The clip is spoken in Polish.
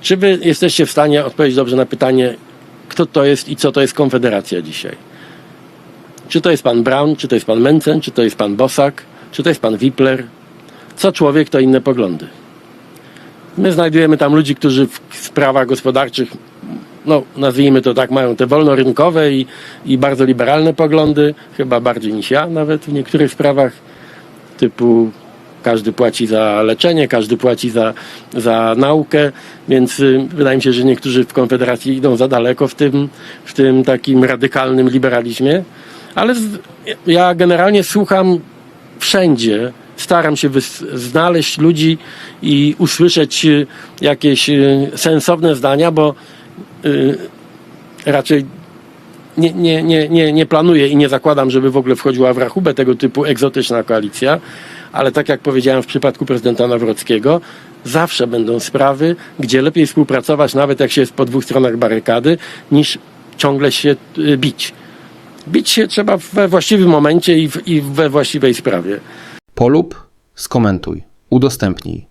Czy wy jesteście w stanie odpowiedzieć dobrze na pytanie, kto to jest i co to jest Konfederacja dzisiaj? Czy to jest pan Brown, czy to jest pan Mencen, czy to jest pan Bosak, czy to jest pan Wipler? Co człowiek, to inne poglądy. My znajdujemy tam ludzi, którzy w sprawach gospodarczych, no nazwijmy to tak, mają te wolnorynkowe i, i bardzo liberalne poglądy, chyba bardziej niż ja nawet w niektórych sprawach, typu każdy płaci za leczenie, każdy płaci za, za naukę, więc y, wydaje mi się, że niektórzy w Konfederacji idą za daleko w tym, w tym takim radykalnym liberalizmie, ale z, ja generalnie słucham wszędzie, staram się znaleźć ludzi i usłyszeć y, jakieś y, sensowne zdania, bo raczej nie, nie, nie, nie, nie planuję i nie zakładam, żeby w ogóle wchodziła w rachubę tego typu egzotyczna koalicja, ale tak jak powiedziałem w przypadku prezydenta Nawrockiego, zawsze będą sprawy, gdzie lepiej współpracować, nawet jak się jest po dwóch stronach barykady, niż ciągle się y, bić. Bić się trzeba we właściwym momencie i, w, i we właściwej sprawie. Polub, skomentuj, udostępnij.